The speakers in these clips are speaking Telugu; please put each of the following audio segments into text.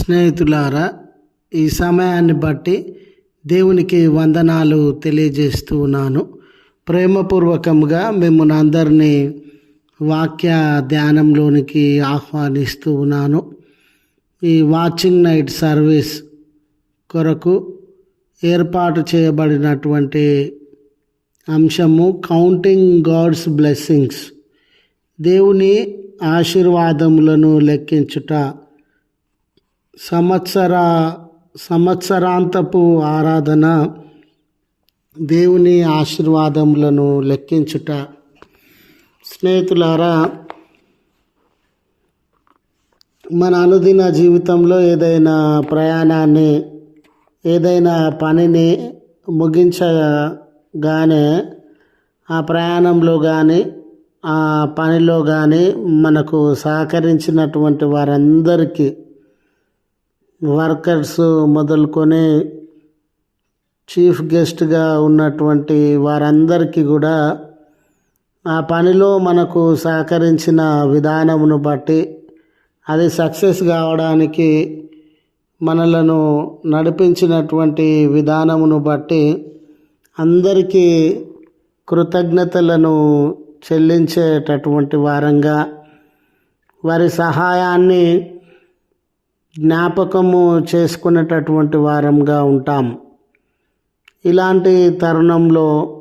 స్నేహితులారా ఈ సమయాన్ని బట్టి దేవునికి వందనాలు తెలియజేస్తూ ఉన్నాను. ప్రేమపూర్వకంగా మిమ్మల్ని అందరినీ వాక్య ధ్యానంలోనికి ఆహ్వానిస్తూ ఉన్నాను. ఈ వాచింగ్ నైట్ సర్వీస్ కొరకు ఏర్పాటు చేయబడినటువంటి అంశము కౌంటింగ్ గాడ్స్ బ్లెస్సింగ్స్. దేవుని ఆశీర్వాదములను లెక్కించుట సంవత్సర సంవత్సరాంతపు ఆరాధన దేవుని ఆశీర్వాదములను లెక్కించుట. స్నేహితులారా మన అనుదిన జీవితంలో ఏదైనా ప్రయాణాన్ని ఏదైనా పనిని ముగించగానే ఆ ప్రయాణంలో కానీ ఆ పనిలో కానీ మనకు సహకరించినటువంటి వారందరికీ వర్కర్స్ మొదలుకొని చీఫ్ గెస్ట్గా ఉన్నటువంటి వారందరికీ కూడా ఆ పనిలో మనకు సహకరించిన విధానమును బట్టి అది సక్సెస్ కావడానికి మనలను నడిపించినటువంటి విధానమును బట్టి అందరికీ కృతజ్ఞతలను చెల్లించేటటువంటి వారంగా వారి సహాయాన్ని జ్ఞాపకము చేసుకునేటటువంటి వారంగా ఉంటాం. ఇలాంటి తరుణంలో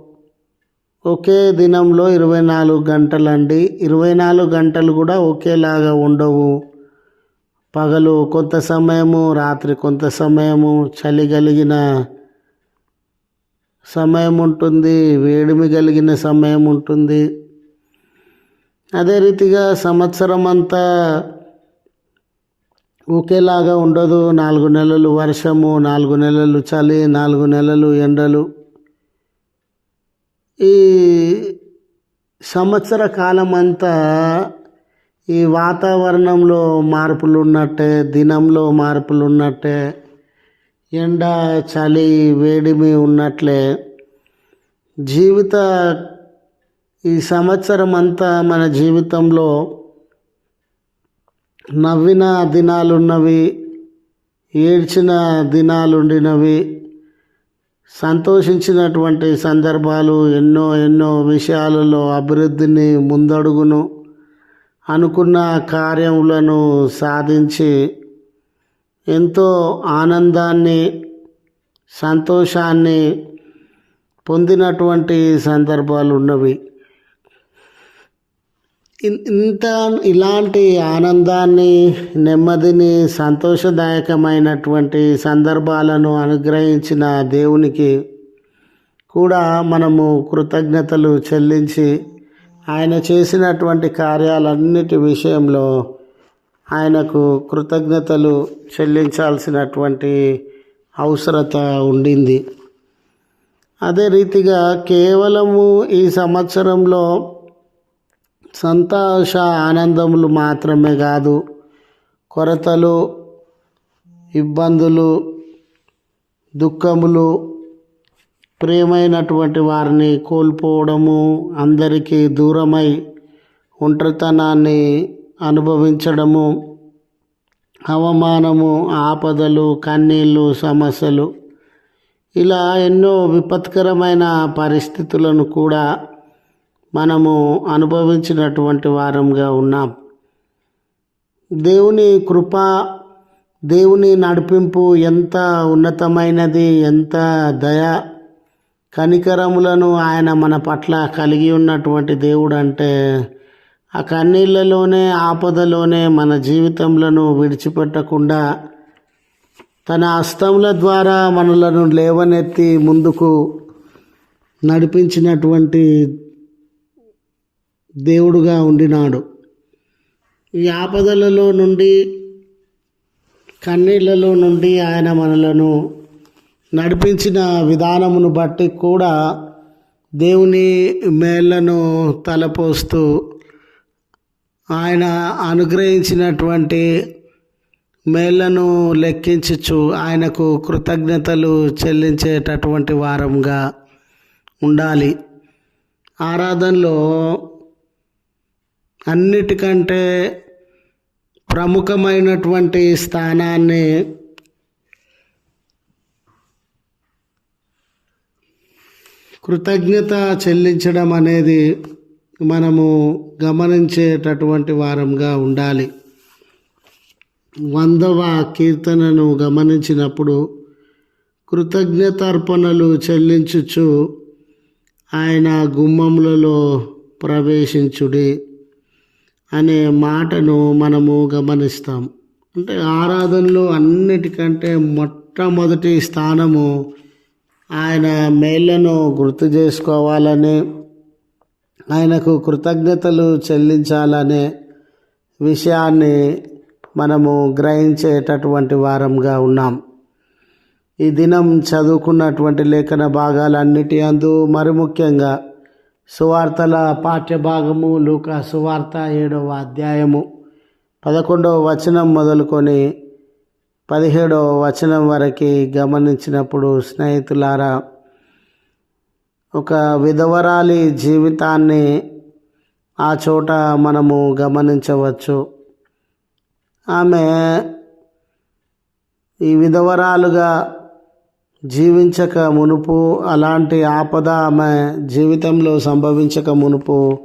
ఒకే దినంలో ఇరవై నాలుగు గంటలండి. ఇరవై నాలుగు గంటలు కూడా ఒకేలాగా ఉండవు. పగలు కొంత సమయము రాత్రి కొంత సమయము చలి కలిగిన సమయం ఉంటుంది వేడిమి కలిగిన సమయం ఉంటుంది అదే రీతిగా సంవత్సరం అంతా ఒకేలాగా ఉండదు. నాలుగు నెలలు వర్షము నాలుగు నెలలు చలి నాలుగు నెలలు ఎండలు. ఈ సంవత్సర కాలం అంతా ఈ వాతావరణంలో మార్పులు ఉన్నట్టే దినంలో మార్పులు ఉన్నట్టే ఎండ చలి వేడిమి ఉన్నట్లే. జీవిత ఈ సంవత్సరం అంతా మన జీవితంలో నవ్విన దినాలున్నవి ఏడ్చిన దినాలుండినవి సంతోషించినటువంటి సందర్భాలు ఎన్నో ఎన్నో విషయాలలో అభివృద్ధిని ముందడుగును అనుకున్న కార్యములను సాధించి ఎంతో ఆనందాన్ని సంతోషాన్ని పొందినటువంటి సందర్భాలు ఉన్నవి ఇంత ఇలాంటి ఆనందాన్ని నెమ్మదిని సంతోషదాయకమైనటువంటి సందర్భాలను అనుగ్రహించిన దేవునికి కూడా మనము కృతజ్ఞతలు చెల్లించి ఆయన చేసినటువంటి కార్యాలన్నిటి విషయంలో ఆయనకు కృతజ్ఞతలు చెల్లించాల్సినటువంటి అవసరత ఉండింది. అదే రీతిగా కేవలము ఈ సంవత్సరంలో సంతోష ఆనందములు మాత్రమే కాదు కొరతలు ఇబ్బందులు దుఃఖములు ప్రేమైనటువంటి వారిని కోల్పోవడము అందరికీ దూరమై ఒంటరితనాన్ని అనుభవించడము అవమానము ఆపదలు కన్నీళ్ళు సమస్యలు ఇలా ఎన్నో విపత్కరమైన పరిస్థితులను కూడా మనము అనుభవించినటువంటి వారంగా ఉన్నాం. దేవుని కృప దేవుని నడిపింపు ఎంత ఉన్నతమైనది ఎంత దయ కనికరములను ఆయన మన పట్ల కలిగి ఉన్నటువంటి దేవుడు అంటే ఆ కన్నీళ్ళలోనే ఆపదలోనే మన జీవితంలో విడిచిపెట్టకుండా తన హస్తముల ద్వారా మనలను లేవనెత్తి ముందుకు నడిపించినటువంటి దేవుడుగా ఉండినాడు. ఈ ఆపదలలో నుండి కన్నీళ్ళలో నుండి ఆయన మనలను నడిపించిన విధానమును బట్టి కూడా దేవుని మేళ్ళను తలపోస్తూ ఆయన అనుగ్రహించినటువంటి మేళ్ళను లెక్కించచ్చు ఆయనకు కృతజ్ఞతలు చెల్లించేటటువంటి వారంగా ఉండాలి. ఆరాధనలో అన్నిటికంటే ప్రముఖమైనటువంటి స్థానాన్ని కృతజ్ఞత చెల్లించడం అనేది మనము గమనించేటటువంటి వారంగా ఉండాలి. వందవ కీర్తనను గమనించినప్పుడు కృతజ్ఞతార్పణలు చెల్లించుచు ఆయన గుమ్మములలో ప్రవేశించుడి. అనే మాటను మనము గమనిస్తాం. అంటే ఆరాధనలో అన్నిటికంటే మొట్టమొదటి స్థానము ఆయన మేళ్ళను గుర్తు చేసుకోవాలని ఆయనకు కృతజ్ఞతలు చెల్లించాలనే విషయాన్ని మనము గ్రహించేటటువంటి వారంగా ఉన్నాం. ఈ దినం చదువుకున్నటువంటి లేఖన భాగాలన్నిటి అందు మరి ముఖ్యంగా సువార్తల పాఠ్య భాగము లూకా సువార్త ఏడవ అధ్యాయము. పదకొండవ వచనం మొదలుకొని పదిహేడవ వచనం వరకు గమనించినప్పుడు స్నేహితులారా ఒక విధవరాలి జీవితాన్ని ఆ చోట మనము గమనించవచ్చు. ఆమె ఈ విధవరాలుగా జీవించక మునుపు అలాంటి ఆపద ఆమె జీవితంలో సంభవించక మునుపు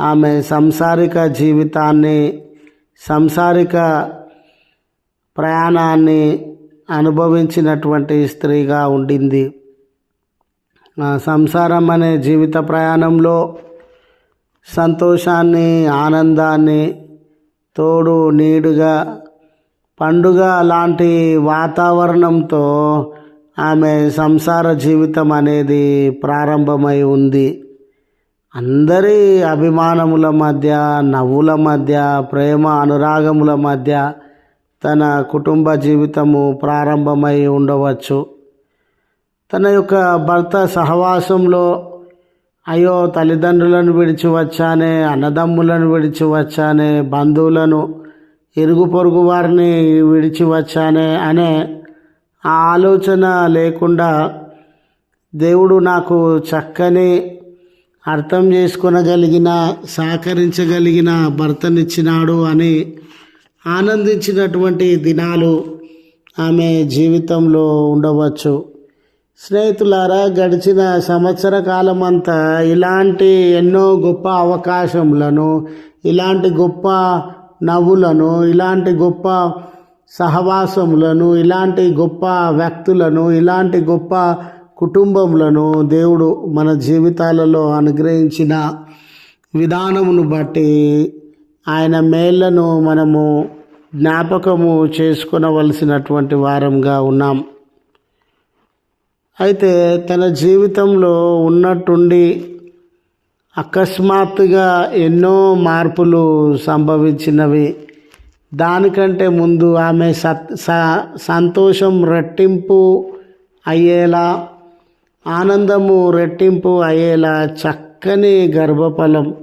ఆమె సంసారిక జీవితాన్ని సంసారిక ప్రయాణాన్ని అనుభవించినటువంటి స్త్రీగా ఉండింది. సంసారం అనే జీవిత ప్రయాణంలో సంతోషాన్ని ఆనందాన్ని తోడు నీడుగా పండుగ లాంటి వాతావరణంతో ఆమె సంసార జీవితం అనేది ప్రారంభమై ఉంది. అందరి అభిమానముల మధ్య నవ్వుల మధ్య ప్రేమ అనురాగముల మధ్య తన కుటుంబ జీవితము ప్రారంభమై ఉండవచ్చు. తన యొక్క భర్త సహవాసంలో అయ్యో తల్లిదండ్రులను విడిచి వచ్చానే అన్నదమ్ములను విడిచి వచ్చానే బంధువులను ఇరుగు పొరుగు వారిని విడిచి వచ్చానే అనే ఆ ఆలోచన లేకుండా దేవుడు నాకు చక్కని అర్థం చేసుకొనగలిగిన సహకరించగలిగిన భర్తనిచ్చినాడు అని ఆనందించినటువంటి దినాలు ఆమె జీవితంలో ఉండవచ్చు. స్నేహితులారా గడిచిన సంవత్సర కాలం అంతా ఇలాంటి ఎన్నో గొప్ప అవకాశములను ఇలాంటి గొప్ప నవ్వులను ఇలాంటి గొప్ప సహవాసములను ఇలాంటి గొప్ప వ్యక్తులను ఇలాంటి గొప్ప కుటుంబములను దేవుడు మన జీవితాలలో అనుగ్రహించిన విధానమును బట్టి ఆయన మేళ్ళను మనము జ్ఞాపకము చేసుకునవలసినటువంటి వారంగా ఉన్నాం. అయితే తన జీవితంలో ఉన్నట్టుండి అకస్మాత్తుగా ఎన్నో మార్పులు సంభవించినవి. దానికంటే ముందు ఆమె సత్ స- సంతోషం రెట్టింపు అయ్యేలా ఆనందము రెట్టింపు అయ్యేలా చక్కని గర్భఫలం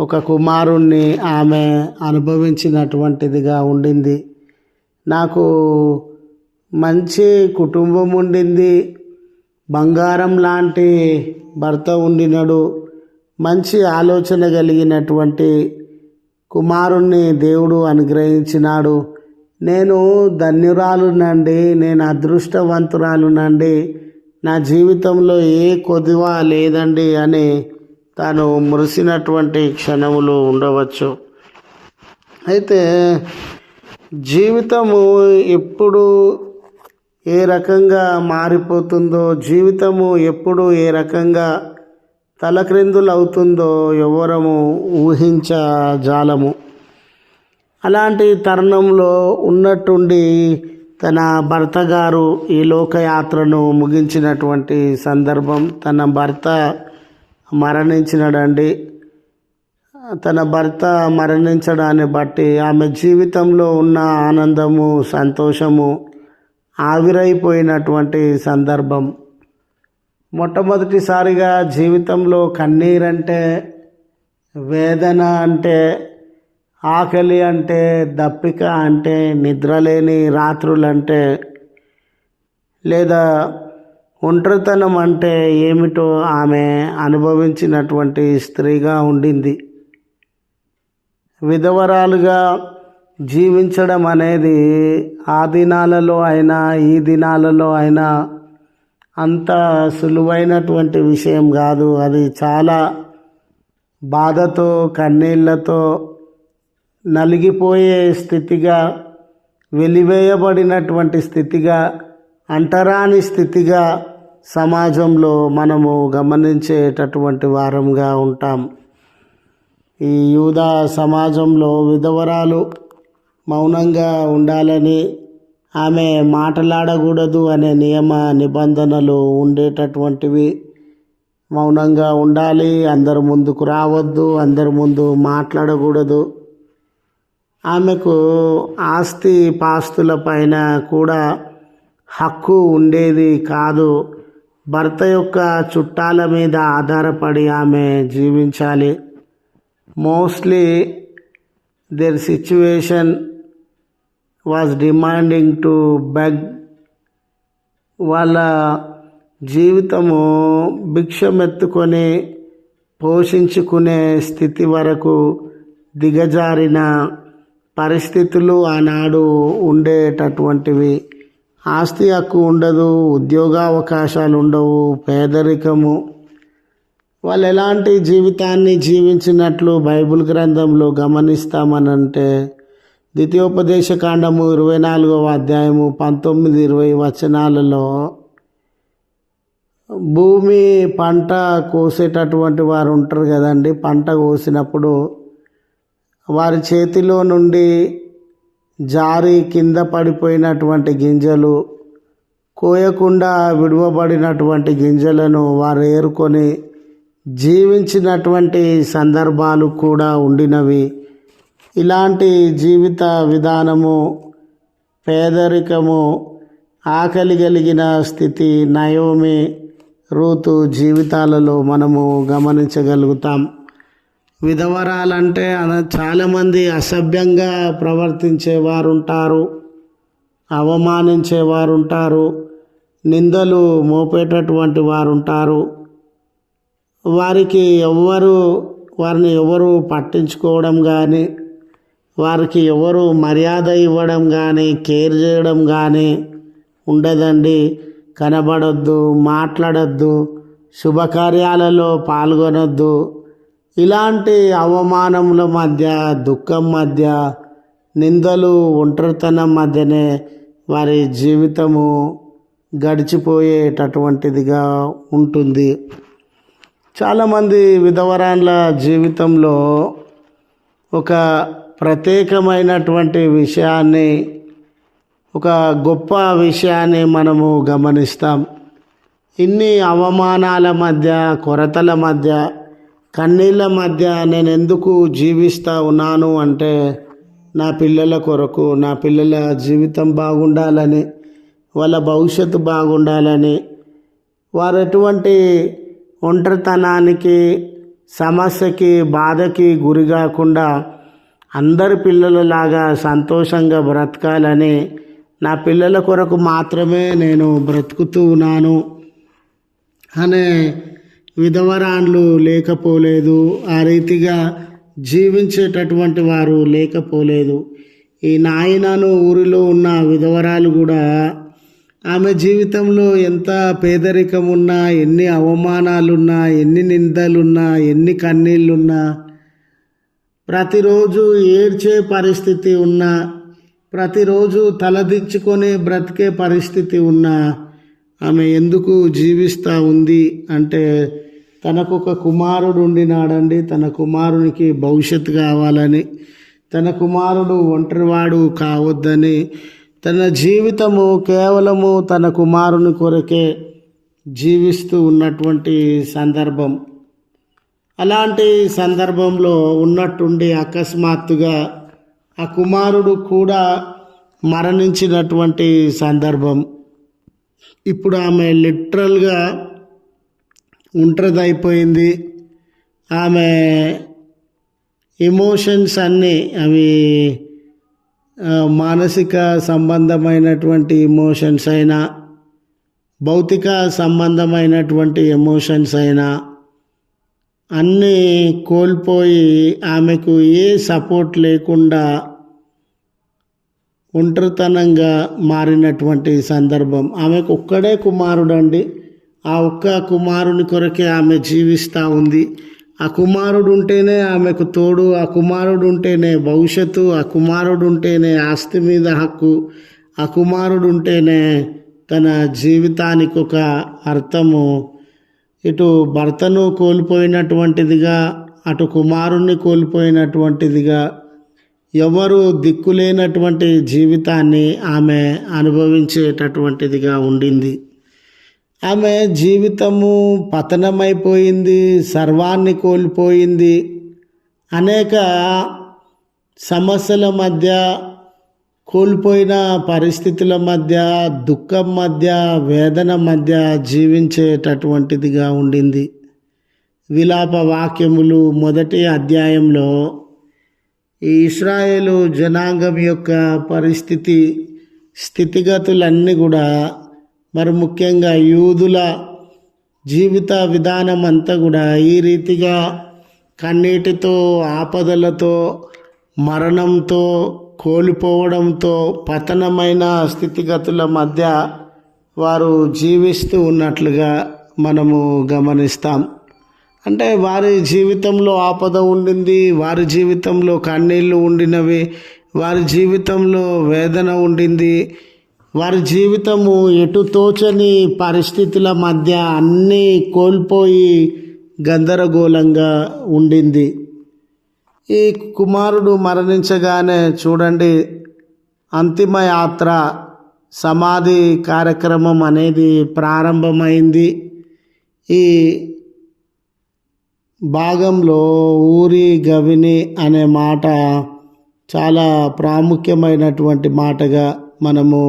ఒక కుమారుణ్ణి ఆమె అనుభవించినటువంటిదిగా ఉండింది. నాకు మంచి కుటుంబం ఉండింది. బంగారం లాంటి భర్త ఉండినడు. మంచి ఆలోచన కలిగినటువంటి కుమారుణ్ణి దేవుడు అనుగ్రహించినాడు. నేను ధన్యురాలునండి నేను అదృష్టవంతురాలునండి. నా జీవితంలో ఏ కొద్దివా లేదండి అని తాను మురిసినటువంటి క్షణములు ఉండవచ్చు. అయితే జీవితము ఎప్పుడు ఏ రకంగా మారిపోతుందో జీవితము ఎప్పుడు ఏ రకంగా తలక్రిందులవుతుందో ఎవరము ఊహించజాలము. అలాంటి తరుణంలో ఉన్నట్టుండి తన భర్త గారు ఈ లోకయాత్రను ముగించినటువంటి సందర్భం తన భర్త మరణించినడండి. తన భర్త మరణించడాన్ని బట్టి ఆమె జీవితంలో ఉన్న ఆనందము సంతోషము ఆవిరైపోయినటువంటి సందర్భం. మొట్టమొదటిసారిగా జీవితంలో కన్నీరంటే వేదన అంటే ఆకలి అంటే దప్పిక అంటే నిద్రలేని రాత్రులంటే లేదా ఒంటరితనం అంటే ఏమిటో ఆమె అనుభవించినటువంటి స్త్రీగా ఉండింది. విధవరాలుగా జీవించడం అనేది ఆ దినాలలో అయినా ఈ దినాలలో అయినా అంత సులువైనటువంటి విషయం కాదు. అది చాలా బాధతో కన్నీళ్ళతో నలిగిపోయే స్థితిగా వెలివేయబడినటువంటి స్థితిగా అంటరాని స్థితిగా సమాజంలో మనము గమనించేటటువంటి వారంగా ఉంటాం. ఈ యూదా సమాజంలో విధవరాలు మౌనంగా ఉండాలని ఆమె మాట్లాడకూడదు అనే నియమ నిబంధనలు ఉండేటటువంటివి. మౌనంగా ఉండాలి అందరి ముందుకు రావద్దు అందరి ముందు మాట్లాడకూడదు. ఆమెకు ఆస్తి పాస్తుల పైన కూడా హక్కు ఉండేది కాదు. భర్త యొక్క చుట్టాల మీద ఆధారపడి ఆమె జీవించాలి. Mostly their situation was demanding to beg వాళ్ళ జీవితము భిక్షమెత్తుకొని పోషించుకునే స్థితి వరకు దిగజారిన పరిస్థితులు ఆనాడు ఉండేటటువంటివి. ఆస్తి హక్కు ఉండదు ఉద్యోగావకాశాలు ఉండవు పేదరికము. వాళ్ళు ఎలాంటి జీవితాన్ని జీవించినట్లు బైబిల్ గ్రంథంలో గమనిస్తామనంటే ద్వితీయోపదేశ కాండము ఇరవై నాలుగవ అధ్యాయము పంతొమ్మిది ఇరవై వచనాలలో భూమి పంట కోసేటటువంటి వారు ఉంటారు కదండి. పంట కోసినప్పుడు వారి చేతిలో నుండి జారి కింద పడిపోయినటువంటి గింజలు కోయకుండా విడువబడినటువంటి గింజలను వారు ఏరుకొని జీవించినటువంటి సందర్భాలు కూడా ఉండినవి. ఇలాంటి జీవిత విధానము పేదరికము ఆకలి కలిగిన స్థితి నయోమి రూతు జీవితాలలో మనము గమనించగలుగుతాం. విధవరాలంటే అన- చాలామంది అసభ్యంగా ప్రవర్తించేవారు ఉంటారు అవమానించేవారు ఉంటారు నిందలు మోపేటటువంటి వారు ఉంటారు వారికి ఎవ్వరు వారిని ఎవరు పట్టించుకోవడం కానీ వారికి ఎవరు మర్యాద ఇవ్వడం కానీ కేర్ చేయడం కానీ ఉండదండి. కనబడొద్దు మాట్లాడొద్దు శుభకార్యాలలో పాల్గొనొద్దు. ఇలాంటి అవమానముల మధ్య దుఃఖం మధ్య నిందలు ఒంటరితనం మధ్యనే వారి జీవితము గడిచిపోయేటటువంటిదిగా ఉంటుంది. చాలామంది విధవరాన్ల జీవితంలో ఒక ప్రత్యేకమైనటువంటి విషయాన్ని ఒక గొప్ప విషయాన్ని మనము గమనిస్తాం. ఇన్ని అవమానాల మధ్య కొరతల మధ్య కన్నీళ్ళ మధ్య నేను ఎందుకు జీవిస్తూ ఉన్నాను అంటే నా పిల్లల కొరకు నా పిల్లల జీవితం బాగుండాలని వాళ్ళ భవిష్యత్తు బాగుండాలని వారు ఎటువంటి ఒంటరితనానికి సమస్యకి బాధకి గురి కాకుండా అందరి పిల్లలలాగా సంతోషంగా బ్రతకాలని నా పిల్లల కొరకు మాత్రమే నేను బ్రతుకుతూ ఉన్నాను అనే విధవరాన్లు లేకపోలేదు. ఆ రీతిగా జీవించేటటువంటి వారు లేకపోలేదు. ఈ నాయనను ఊరిలో ఉన్న విధవరాలు కూడా ఆమె జీవితంలో ఎంత పేదరికం ఉన్నా ఎన్ని అవమానాలున్నా ఎన్ని నిందలున్నా ఎన్ని కన్నీళ్ళున్నా ప్రతిరోజు ఏడ్చే పరిస్థితి ఉన్నా ప్రతిరోజు తలదించుకొని బ్రతికే పరిస్థితి ఉన్నా ఆమె ఎందుకు జీవిస్తూ ఉంది అంటే తనకు ఒక కుమారుడు ఉండినాడండి తన కుమారునికి భవిష్యత్తు కావాలని తన కుమారుడు ఒంటరివాడు కావద్దని తన జీవితము కేవలము తన కుమారుని కొరకే జీవిస్తూ ఉన్నటువంటి సందర్భం. అలాంటి సందర్భంలో ఉన్నట్టుండి అకస్మాత్తుగా ఆ కుమారుడు కూడా మరణించినటువంటి సందర్భం. ఇప్పుడు ఆమె లిటరల్గా ఒంటరిదైపోయింది. ఆమె ఎమోషన్స్ అన్నీ అవి మానసిక సంబంధమైనటువంటి ఎమోషన్స్ అయినా భౌతిక సంబంధమైనటువంటి ఎమోషన్స్ అయినా అన్నీ కోల్పోయి ఆమెకు ఏ సపోర్ట్ లేకుండా ఒంటరితనంగా మారినటువంటి సందర్భం. ఆమెకు ఒక్కడే కుమారుడండి. ఆ ఒక్క కుమారుని కొరకే ఆమె జీవిస్తూ ఉంది. ఆ కుమారుడు ఉంటేనే ఆమెకు తోడు ఆ కుమారుడు ఉంటేనే భవిష్యత్తు ఆ కుమారుడు ఉంటేనే ఆస్తి మీద హక్కు ఆ కుమారుడు ఉంటేనే తన జీవితానికి ఒక అర్థము ఇటు భర్తను కోల్పోయినటువంటిదిగా అటు కుమారుణ్ణి కోల్పోయినటువంటిదిగా ఎవరు దిక్కులేనటువంటి జీవితాన్ని ఆమె అనుభవించేటటువంటిదిగా ఉండింది. ఆమె జీవితము పతనమైపోయింది సర్వాన్ని కోల్పోయింది. అనేక సమస్యల మధ్య కోల్పోయిన పరిస్థితుల మధ్య దుఃఖం మధ్య వేదన మధ్య జీవించేటటువంటిదిగా ఉండింది. విలాప వాక్యములు మొదటి అధ్యాయంలో ఈ ఇస్రాయేలు జనాంగం యొక్క పరిస్థితి స్థితిగతులన్నీ కూడా మరి ముఖ్యంగా యూదుల జీవిత విధానం అంతా కూడా ఈ రీతిగా కన్నీటితో ఆపదలతో మరణంతో కోల్పోవడంతో పతనమైన స్థితిగతుల మధ్య వారు జీవిస్తూ ఉన్నట్లుగా మనము గమనిస్తాం. అంటే వారి జీవితంలో ఆపద ఉండింది వారి జీవితంలో కన్నీళ్ళు ఉండినవి వారి జీవితంలో వేదన ఉండింది. వారి జీవితము ఎటు తోచని పరిస్థితుల మధ్య అన్నీ కోల్పోయి గందరగోళంగా ఉండింది. ఈ కుమారుడు మరణించగానే చూడండి అంతిమ యాత్ర సమాధి కార్యక్రమం అనేది ప్రారంభమైంది. ఈ భాగంలో ఊరి గవిని అనే మాట చాలా ప్రాముఖ్యమైనటువంటి మాటగా మనము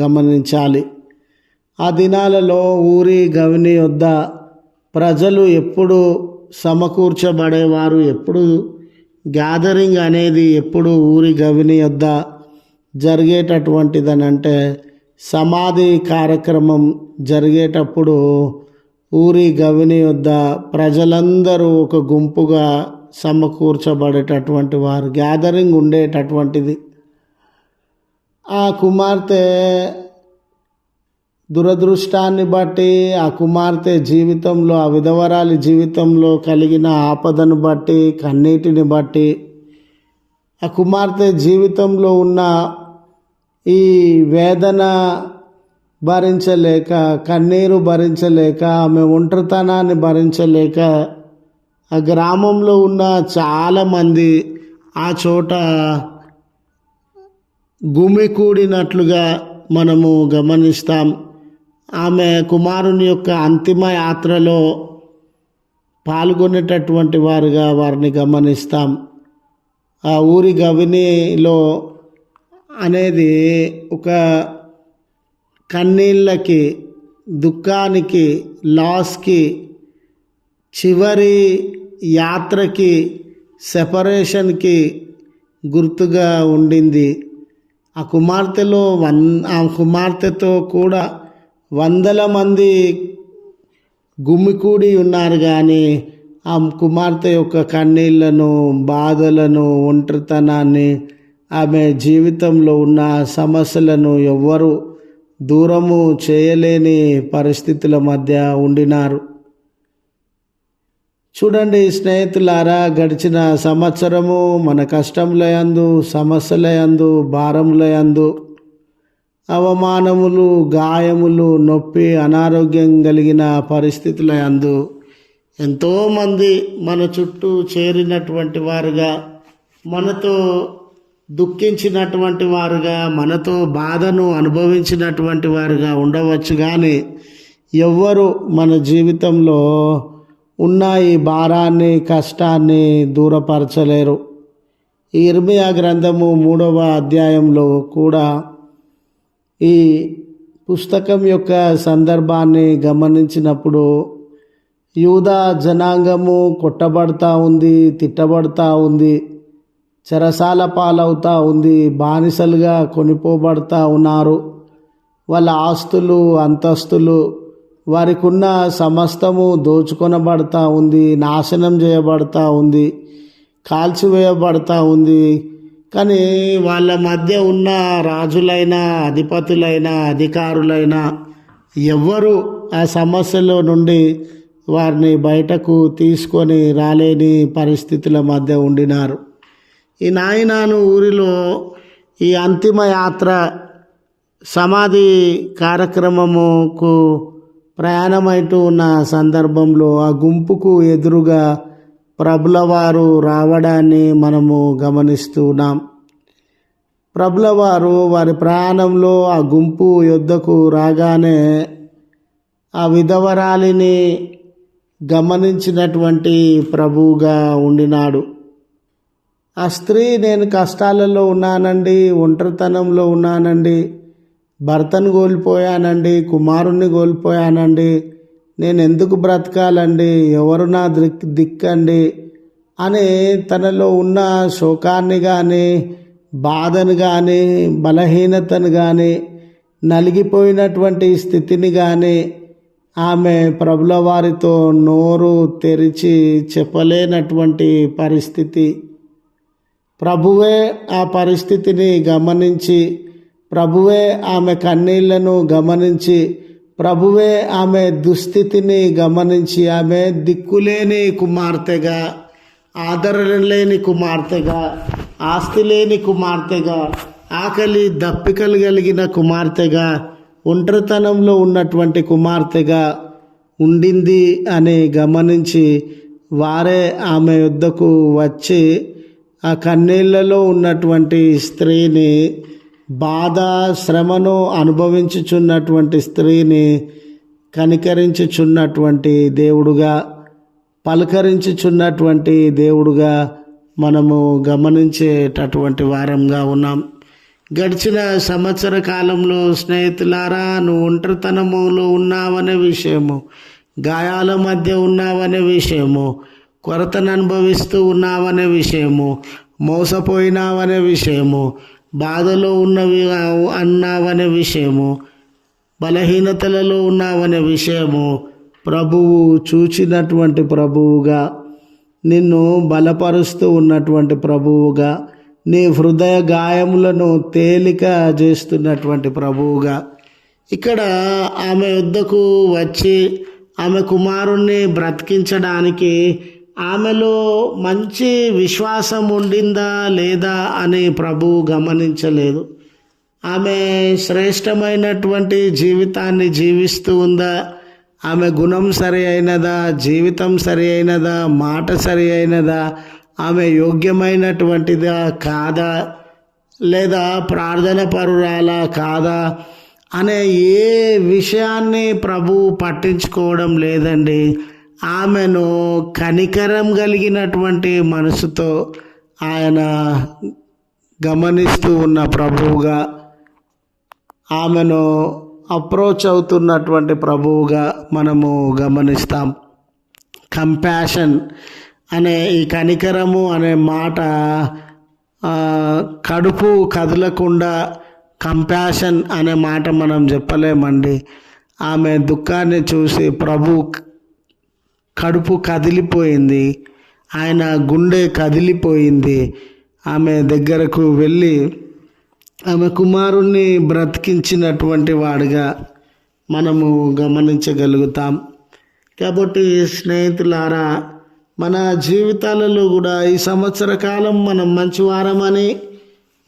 గమనించాలి. ఆ దినాలలో ఊరి గవిని వద్ద ప్రజలు ఎప్పుడు సమకూర్చబడేవారు ఎప్పుడు గ్యాదరింగ్ అనేది ఎప్పుడు ఊరి గవిని వద్ద జరిగేటటువంటిదనంటే సమాధి కార్యక్రమం జరిగేటప్పుడు ఊరి గవిని వద్ద ప్రజలందరూ ఒక గుంపుగా సమకూర్చబడేటటువంటి వారు గ్యాదరింగ్ ఉండేటటువంటిది. ఆ కుమార్తె దురదృష్టాన్ని బట్టి ఆ కుమార్తె జీవితంలో ఆ విధవరాలి జీవితంలో కలిగిన ఆపదను బట్టి కన్నీటిని బట్టి ఆ కుమార్తె జీవితంలో ఉన్న ఈ వేదన భరించలేక కన్నీరు భరించలేక ఆమె ఒంటరితనాన్ని భరించలేక ఆ గ్రామంలో ఉన్న చాలామంది ఆ చోట గుమికూడినట్లుగా మనము గమనిస్తాం. ఆమె కుమారుని యొక్క అంతిమ యాత్రలో పాల్గొనేటటువంటి వారుగా వారిని గమనిస్తాం. ఆ ఊరి గవినిలో అనేది ఒక కన్నీళ్ళకి దుఃఖానికి లాస్కి చివరి యాత్రకి సెపరేషన్కి గుర్తుగా ఉండింది. ఆ కుమార్తెలో వన్ ఆ కుమార్తెతో కూడా వందల మంది గుమ్మికూడి ఉన్నారు కానీ ఆ కుమార్తె యొక్క కన్నీళ్ళను బాధలను ఒంటరితనాన్ని ఆమె జీవితంలో ఉన్న సమస్యలను ఎవ్వరు దూరము చేయలేని పరిస్థితుల మధ్య ఉండినారు. చూడండి స్నేహితులారా గడిచిన సంవత్సరము మన కష్టముల యందు సమస్యల యందు భారముల యందు అవమానములు గాయములు నొప్పి అనారోగ్యం కలిగిన పరిస్థితుల అందు ఎంతోమంది మన చుట్టూ చేరినటువంటి వారుగా మనతో దుఃఖించినటువంటి వారుగా మనతో బాధను అనుభవించినటువంటి వారుగా ఉండవచ్చు కానీ ఎవ్వరు మన జీవితంలో ఉన్న ఈ భారాన్ని కష్టాన్ని దూరపరచలేరు. ఈ ఇర్మియా గ్రంథము మూడవ అధ్యాయంలో కూడా ఈ పుస్తకం యొక్క సందర్భాన్ని గమనించినప్పుడు యూదా జనాంగము కొట్టబడతా ఉంది తిట్టబడతా ఉంది చెరసాల పాలవుతా ఉంది బానిసలుగా కొనిపోబడతా ఉన్నారు. వాళ్ళ ఆస్తులు అంతస్తులు వారికి ఉన్న సమస్తము దోచుకొనబడతా ఉంది నాశనం చేయబడతా ఉంది కాల్చివేయబడతా ఉంది కానీ వాళ్ళ మధ్య ఉన్న రాజులైన అధిపతులైన అధికారులైనా ఎవ్వరు ఆ సమస్యలో నుండి వారిని బయటకు తీసుకొని రాలేని పరిస్థితుల మధ్య ఉండినారు. ఈ నాయనాను ఊరిలో ఈ అంతిమ యాత్ర సమాధి కార్యక్రమముకు ప్రయాణమైతూ ఉన్న సందర్భంలో ఆ గుంపుకు ఎదురుగా ప్రభుల వారు రావడాన్ని మనము గమనిస్తున్నాం ప్రభుల వారు వారి ప్రయాణంలో ఆ గుంపు యుద్ధకు రాగానే ఆ విధవరాలిని గమనించినటువంటి ప్రభువుగా ఉండినాడు. ఆ స్త్రీ నేను కష్టాలలో ఉన్నానండి ఒంటరితనంలో ఉన్నానండి భర్తను కోల్పోయానండి కుమారుణ్ణి కోల్పోయానండి నేను ఎందుకు బ్రతకాలండి? ఎవరు నా దిక్ దిక్కండి? అని తనలో ఉన్న శోకాన్ని కానీ బాధను కానీ బలహీనతను కానీ నలిగిపోయినటువంటి స్థితిని కానీ ఆమె ప్రభుల వారితో నోరు తెరిచి చెప్పలేనటువంటి పరిస్థితి. ప్రభువే ఆ పరిస్థితిని గమనించి ప్రభువే ఆమె కన్నీళ్ళను గమనించి ప్రభువే ఆమె దుస్థితిని గమనించి ఆమె దిక్కులేని కుమార్తెగా ఆదరణ లేని కుమార్తెగా ఆస్తి లేని కుమార్తెగా ఆకలి దప్పికలు కలిగిన కుమార్తెగా ఒంటరితనంలో ఉన్నటువంటి కుమార్తెగా ఉండింది అని గమనించి వారే ఆమె యుద్ధకు వచ్చి ఆ కన్నీళ్ళలో ఉన్నటువంటి స్త్రీని బాధ శ్రమను అనుభవించుచున్నటువంటి స్త్రీని కనికరించుచున్నటువంటి దేవుడుగా పలకరించుచున్నటువంటి దేవుడుగా మనము గమనించేటటువంటి వారంగా ఉన్నాం. గడిచిన సంవత్సర కాలంలో స్నేహితులారా నువ్వు ఒంటరితనములో ఉన్నావనే విషయము గాయాల మధ్య ఉన్నావనే విషయము కొరతను అనుభవిస్తూ ఉన్నావనే విషయము మోసపోయినావనే విషయము బాధలో ఉన్నవి అన్నావనే విషయము బలహీనతలలో ఉన్నావనే విషయము ప్రభువు చూచినటువంటి ప్రభువుగా నిన్ను బలపరుస్తూ ఉన్నటువంటి ప్రభువుగా నీ హృదయ గాయములను తేలిక చేస్తున్నటువంటి ప్రభువుగా. ఇక్కడ ఆమె వద్దకు వచ్చి ఆమె కుమారుణ్ణి బ్రతికించడానికి ఆమెలో మంచి విశ్వాసం ఉండిందా లేదా అని ప్రభువు గమనించలేదు. ఆమె శ్రేష్టమైనటువంటి జీవితాన్ని జీవిస్తూ ఉందా? ఆమె గుణం సరి అయినదా? జీవితం సరి అయినదా? మాట సరి అయినదా? ఆమె యోగ్యమైనటువంటిదా కాదా? లేదా ప్రార్థన పరురాలా కాదా? అనే ఏ విషయాన్ని ప్రభు పట్టించుకోవడం లేదండి. ఆమెను కనికరం కలిగినటువంటి మనసుతో ఆయన గమనిస్తూ ఉన్న ప్రభువుగా ఆమెను అప్రోచ్ అవుతున్నటువంటి ప్రభువుగా మనము గమనిస్తాం. కంపాషన్ అనే ఈ కనికరము అనే మాట కడుపు కదలకుండా కంపాషన్ అనే మాట మనం చెప్పలేమండి. ఆమె దుఃఖాన్ని చూసి ప్రభు కడుపు కదిలిపోయింది. ఆయన గుండె కదిలిపోయింది. ఆమె దగ్గరకు వెళ్ళి ఆమె కుమారుణ్ణి బ్రతికించినటువంటి వాడుగా మనము గమనించగలుగుతాం. కాబట్టి స్నేహితులారా మన జీవితాలలో కూడా ఈ సంవత్సర కాలం మనం మంచి వారమని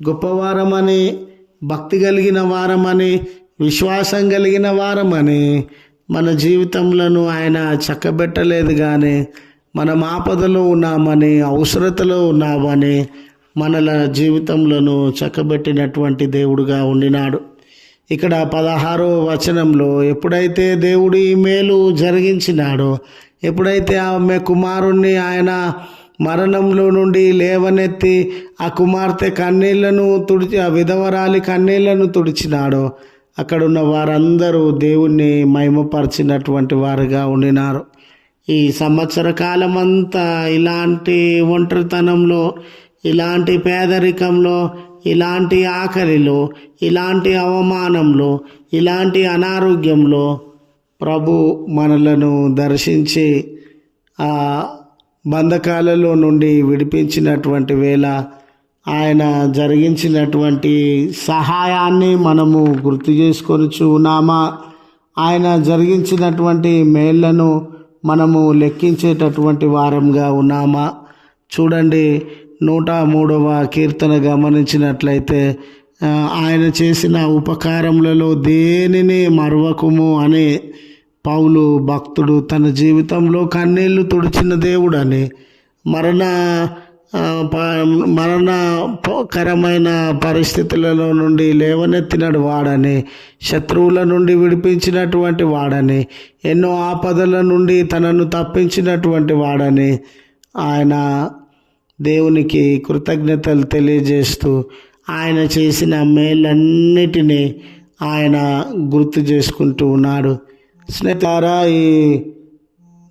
గొప్పవారమని భక్తి కలిగిన వారమని విశ్వాసం కలిగిన వారమని మన జీవితంలో ఆయన చక్కబెట్టలేదు కానీ మనం ఆపదలో ఉన్నామని అవసరతలో ఉన్నామని మనల జీవితంలో చక్కబెట్టినటువంటి దేవుడుగా ఉండినాడు. ఇక్కడ పదహారో వచనంలో ఎప్పుడైతే దేవుడు ఈ మేలు జరిగించినాడో ఎప్పుడైతే ఆమె కుమారుణ్ణి ఆయన మరణంలో నుండి లేవనెత్తి ఆ కుమార్తె కన్నీళ్ళను తుడిచి ఆ విధవరాలి కన్నీళ్ళను తుడిచినాడో అక్కడున్న వారందరూ దేవుణ్ణి మహిమపరిచినటువంటి వారుగా ఉండినారు. ఈ సంవత్సర కాలమంతా ఇలాంటి ఒంటరితనంలో ఇలాంటి పేదరికంలో ఇలాంటి ఆకలిలో ఇలాంటి అవమానంలో ఇలాంటి అనారోగ్యంలో ప్రభు మనలను దర్శించి ఆ బంధకాలలో నుండి విడిపించినటువంటి వేళ ఆయన జరిగించినటువంటి సహాయాన్ని మనము గుర్తు చేసుకొనిచు ఉన్నామా? ఆయన జరిగించినటువంటి మేళ్ళను మనము లెక్కించేటటువంటి వారంగా ఉన్నామా? చూడండి నూట మూడవ కీర్తన గమనించినట్లయితే ఆయన చేసిన ఉపకారములలో దేనిని మరవకుము అని పౌలు భక్తుడు తన జీవితంలో కన్నీళ్ళు తుడిచిన దేవుడని మరణ మరణకరమైన పరిస్థితులలో నుండి లేవనెత్తినడు వాడని శత్రువుల నుండి విడిపించినటువంటి వాడని ఎన్నో ఆపదల నుండి తనను తప్పించినటువంటి వాడని ఆయన దేవునికి కృతజ్ఞతలు తెలియజేస్తూ ఆయన చేసిన మేలన్నిటినీ ఆయన గుర్తు చేసుకుంటూ ఉన్నాడు. స్నేహితారా ఈ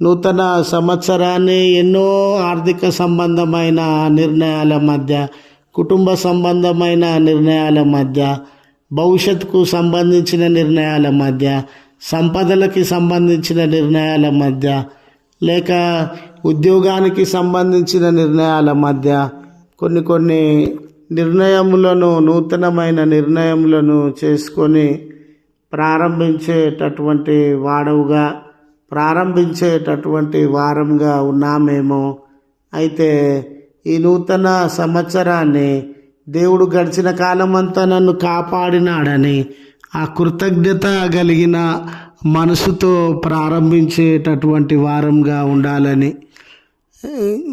నూతన సంవత్సరాన్ని ఎన్నో ఆర్థిక సంబంధమైన నిర్ణయాల మధ్య కుటుంబ సంబంధమైన నిర్ణయాల మధ్య భవిష్యత్తుకు సంబంధించిన నిర్ణయాల మధ్య సంపదలకి సంబంధించిన నిర్ణయాల మధ్య లేక ఉద్యోగానికి సంబంధించిన నిర్ణయాల మధ్య కొన్ని కొన్ని నిర్ణయములను నూతనమైన నిర్ణయములను చేసుకొని ప్రారంభించేటటువంటి వాడవుగా ప్రారంభించేటటువంటి వారంగా ఉన్నామేమో. అయితే ఈ నూతన సంవత్సరాన్ని దేవుడు గడిచిన కాలమంతా నన్ను కాపాడినాడని ఆ కృతజ్ఞత కలిగిన మనసుతో ప్రారంభించేటటువంటి వారంగా ఉండాలని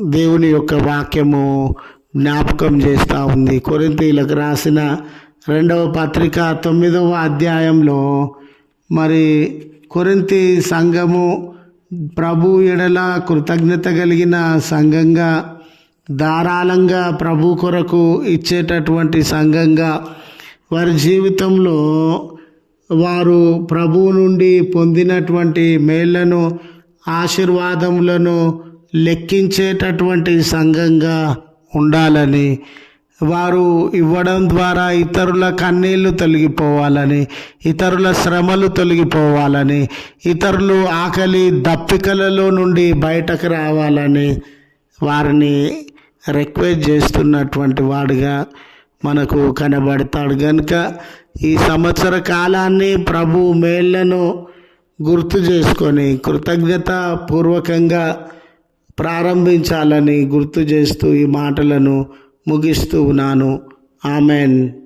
దేవుని యొక్క వాక్యము జ్ఞాపకం చేస్తూ ఉంది. కొరింతీలకు రాసిన రెండవ పత్రిక తొమ్మిదవ అధ్యాయంలో మరి కొరింతి సంఘము ప్రభు ఎడల కృతజ్ఞత కలిగిన సంఘంగా ధారాళంగా ప్రభు కొరకు ఇచ్చేటటువంటి సంఘంగా వారి జీవితంలో వారు ప్రభువు నుండి పొందినటువంటి మేళ్ళను ఆశీర్వాదములను లెక్కించేటటువంటి సంఘంగా ఉండాలని వారు ఇవ్వడం ద్వారా ఇతరుల కన్నీళ్ళు తొలగిపోవాలని ఇతరుల శ్రమలు తొలగిపోవాలని ఇతరులు ఆకలి దప్పికలలో నుండి బయటకు రావాలని వారిని రిక్వెస్ట్ చేస్తున్నటువంటి వాడుగా మనకు కనబడతాడు. కనుక ఈ సంవత్సర కాలాన్ని ప్రభు మేళ్ళను గుర్తు చేసుకొని కృతజ్ఞత పూర్వకంగా ప్రారంభించాలని గుర్తు చేస్తూ ఈ మాటలను ముగిస్తూ ఉన్నాను. ఆమెన్.